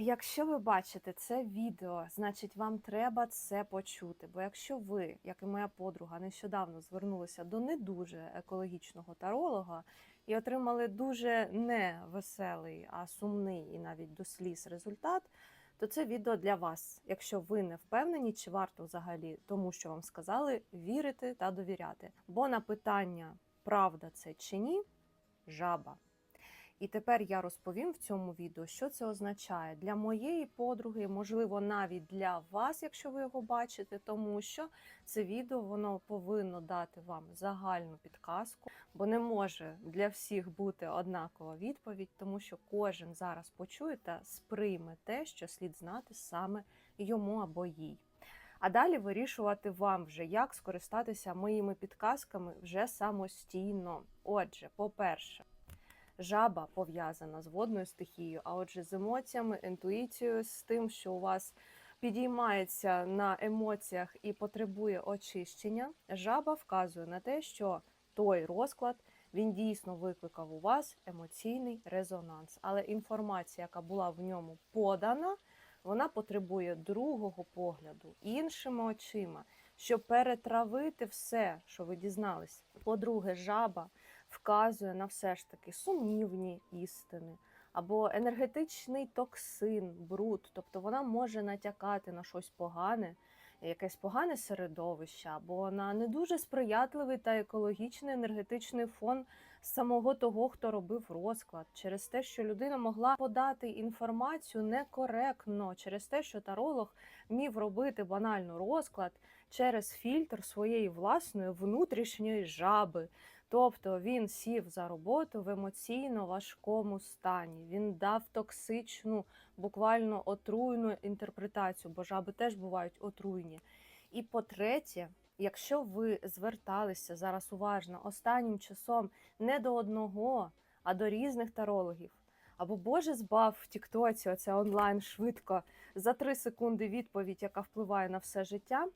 Якщо ви бачите це відео, значить вам треба це почути. Бо якщо ви, як і моя подруга, нещодавно звернулися до не дуже екологічного таролога і отримали дуже не веселий, а сумний і навіть до сліз результат, то це відео для вас. Якщо ви не впевнені, чи варто взагалі тому, що вам сказали, вірити та довіряти. Бо на питання, правда це чи ні, жаба. І тепер я розповім в цьому відео, що це означає для моєї подруги, можливо, навіть для вас, якщо ви його бачите, тому що це відео воно повинно дати вам загальну підказку, бо не може для всіх бути однакова відповідь, тому що кожен зараз почує та сприйме те, що слід знати саме йому або їй. А далі вирішувати вам вже, як скористатися моїми підказками вже самостійно. Отже, по-перше, жаба пов'язана з водною стихією, а отже, з емоціями, інтуїцією, з тим, що у вас підіймається на емоціях і потребує очищення. Жаба вказує на те, що той розклад він дійсно викликав у вас емоційний резонанс. Але інформація, яка була в ньому подана, вона потребує другого погляду, іншими очима, щоб перетравити все, що ви дізналися. По-друге, жаба вказує на все ж таки сумнівні істини або енергетичний токсин, бруд, тобто вона може натякати на щось погане, якесь погане середовище, або на не дуже сприятливий та екологічний енергетичний фон самого того, хто робив розклад, через те, що людина могла подати інформацію некоректно, через те, що таролог міг робити банально розклад через фільтр своєї власної внутрішньої жаби. Тобто він сів за роботу в емоційно важкому стані. Він дав токсичну, буквально отруйну інтерпретацію, бо жаби теж бувають отруйні. І по-третє, якщо ви зверталися зараз уважно останнім часом не до одного, а до різних тарологів, або Боже збав в Тіктоці, оце онлайн швидко за три секунди відповідь, яка впливає на все життя.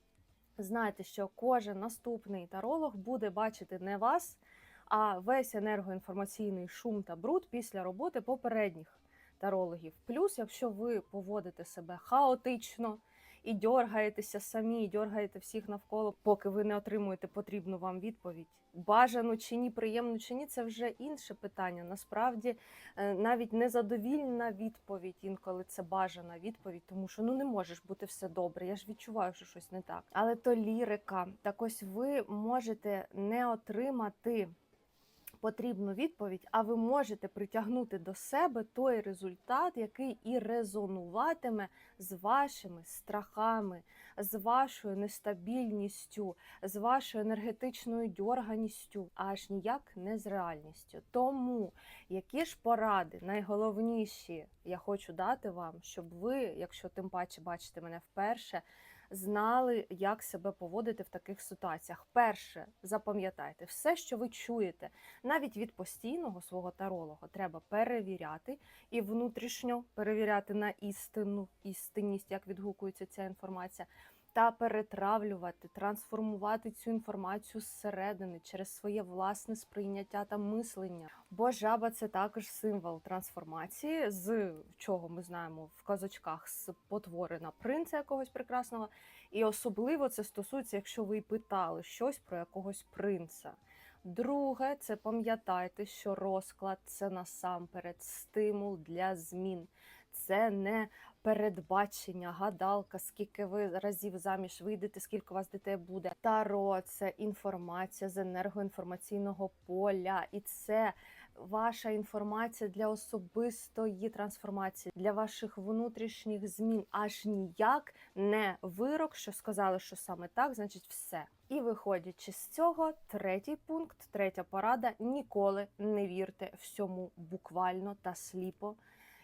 Знайте, що кожен наступний таролог буде бачити не вас, а весь енергоінформаційний шум та бруд після роботи попередніх тарологів. Плюс, якщо ви поводите себе хаотично і дьоргаєтеся самі, і дьоргаєте всіх навколо, поки ви не отримуєте потрібну вам відповідь, бажану чи ні, приємну чи ні, це вже інше питання. Насправді е, навіть незадовільна відповідь, інколи це бажана відповідь, тому що ну не можеш бути все добре. Я ж відчуваю, що щось не так. Але то лірика. Так ось ви можете не отримати потрібну відповідь, а ви можете притягнути до себе той результат, який і резонуватиме з вашими страхами, з вашою нестабільністю, з вашою енергетичною дьорганістю, аж ніяк не з реальністю. Тому які ж поради найголовніші я хочу дати вам, щоб ви, якщо тим паче бачите мене вперше, знали, як себе поводити в таких ситуаціях. Перше, запам'ятайте, все, що ви чуєте, навіть від постійного свого таролога, треба перевіряти і внутрішньо перевіряти на істину, істинність, як відгукується ця інформація. Та перетравлювати, трансформувати цю інформацію зсередини через своє власне сприйняття та мислення. Бо жаба це також символ трансформації, з чого ми знаємо в казочках з потвори на принца якогось прекрасного. І особливо це стосується, якщо ви питали щось про якогось принца. Друге, це пам'ятайте, що розклад це насамперед стимул для змін. Це не передбачення, гадалка, скільки ви разів заміж вийдете, скільки у вас дітей буде. Таро це інформація з енергоінформаційного поля, і це ваша інформація для особистої трансформації, для ваших внутрішніх змін. Аж ніяк не вирок, що сказали, що саме так, значить, все. І виходячи з цього, третій пункт, третя порада: ніколи не вірте всьому буквально та сліпо.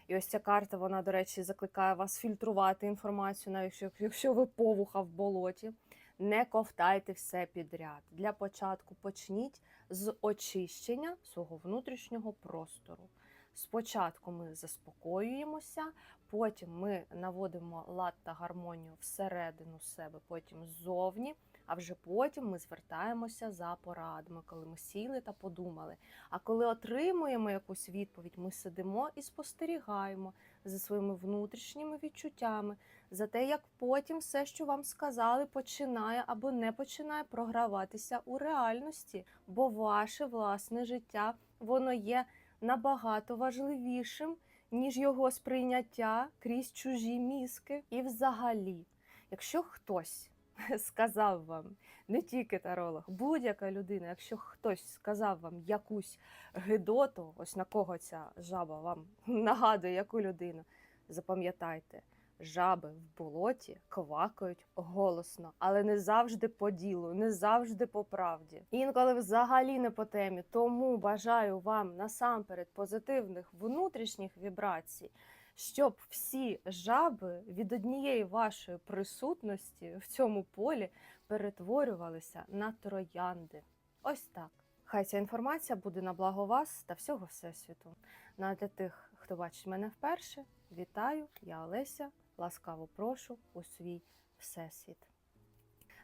І ось ця карта, вона, до речі, закликає вас фільтрувати інформацію, навіть якщо, ви повуха в болоті. Не ковтайте все підряд. Для початку почніть з очищення свого внутрішнього простору. Спочатку ми заспокоюємося, потім ми наводимо лад та гармонію всередину себе, потім ззовні. А вже потім ми звертаємося за порадами, коли ми сіли та подумали. А коли отримуємо якусь відповідь, ми сидимо і спостерігаємо, за своїми внутрішніми відчуттями, за те, як потім все, що вам сказали, починає або не починає програватися у реальності, бо ваше власне життя воно є набагато важливішим, ніж його сприйняття крізь чужі мізки. І взагалі, якщо хтось сказав вам, не тільки таролог, будь-яка людина, якщо хтось сказав вам якусь гидоту, ось на кого ця жаба вам нагадує яку людину, запам'ятайте. Жаби в болоті квакають голосно, але не завжди по ділу, не завжди по правді. Інколи взагалі не по темі. Тому бажаю вам насамперед позитивних внутрішніх вібрацій, щоб всі жаби від однієї вашої присутності в цьому полі перетворювалися на троянди. Ось так. Хай ця інформація буде на благо вас та всього всесвіту. Ну а для тих, хто бачить мене вперше, вітаю, я Олеся. Ласкаво прошу у свій всесвіт.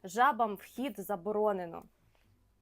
Жабам вхід заборонено.